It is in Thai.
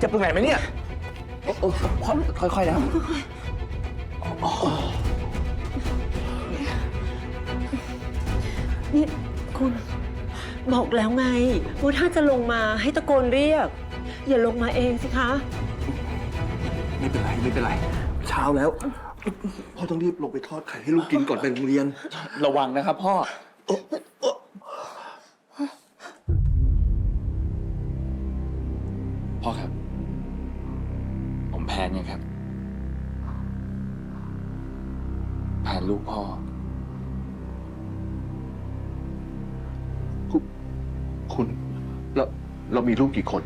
จ็บตรงไหนไหมเนี่ยโอ้โอ้พ่อค่อยๆนะนี่คุณบอกแล้วไงว่าถ้าจะลงมาให้ตะโกนเรียก อย่าลงมาเองสิคะ ไม่เป็นไรไม่เป็นไร เช้าแล้ว พ่อต้องรีบลงไปทอดไข่ให้ลูกกินก่อนไปโรงเรียน ระวังนะครับพ่อ พ่อครับ ผมแพนยังครับ แพนลูกพ่อ คุณ เรา เรามีลูกกี่คน